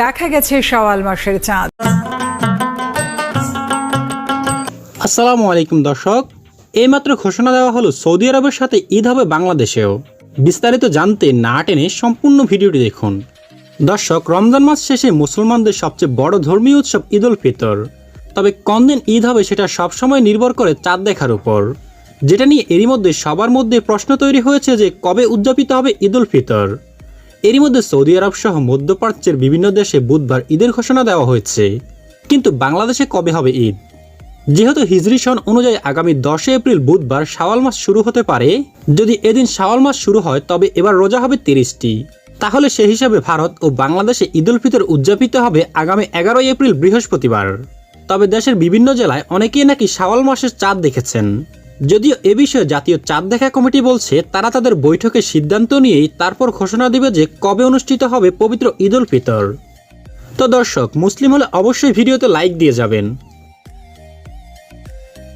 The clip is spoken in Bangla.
দেখা গেছে সওয়াল মাসের চাঁদ। আসসালামু আলাইকুম দর্শক। এইমাত্র ঘোষণা দেওয়া হলো সৌদি আরবের সাথে ঈদ হবে বাংলাদেশেও। বিস্তারিত জানতে না টেনে সম্পূর্ণ ভিডিওটি দেখুন। দর্শক, রমজান মাস শেষে মুসলমানদের সবচেয়ে বড় ধর্মীয় উৎসব ঈদ উল ফিতর। তবে কোন দিন ঈদ হবে সেটা সবসময় নির্ভর করে চাঁদ দেখার উপর। যেটা নিয়ে এরই মধ্যে সবার মধ্যে প্রশ্ন তৈরি হয়েছে যে কবে উদযাপিত হবে ঈদ উল ফিতর। এরই মধ্যে সৌদি আরব সহ মধ্যপ্রাচ্যের বিভিন্ন দেশে বুধবার ঈদের ঘোষণা দেওয়া হয়েছে। কিন্তু বাংলাদেশে কবে হবে ঈদ? যেহেতু হিজরি সন অনুযায়ী আগামী দশই এপ্রিল বুধবার শাওয়াল মাস শুরু হতে পারে, যদি এদিন শাওয়াল মাস শুরু হয়, তবে এবার রোজা হবে তিরিশটি। তাহলে সে হিসাবে ভারত ও বাংলাদেশে ঈদ উল ফিতর উদযাপিত হবে আগামী এগারোই এপ্রিল বৃহস্পতিবার। তবে দেশের বিভিন্ন জেলায় অনেকেই নাকি শাওয়াল মাসের চাঁদ দেখেছেন। যদিও এ বিষয়ে জাতীয় চাঁদ দেখা কমিটি বলছে, তারা তাদের বৈঠকে সিদ্ধান্ত নিয়েই তারপর ঘোষণা দিবে যে কবে অনুষ্ঠিত হবে পবিত্র ঈদ উল ফিতর। তো দর্শক, মুসলিম হলে অবশ্যই ভিডিওতে লাইক দিয়ে যাবেন।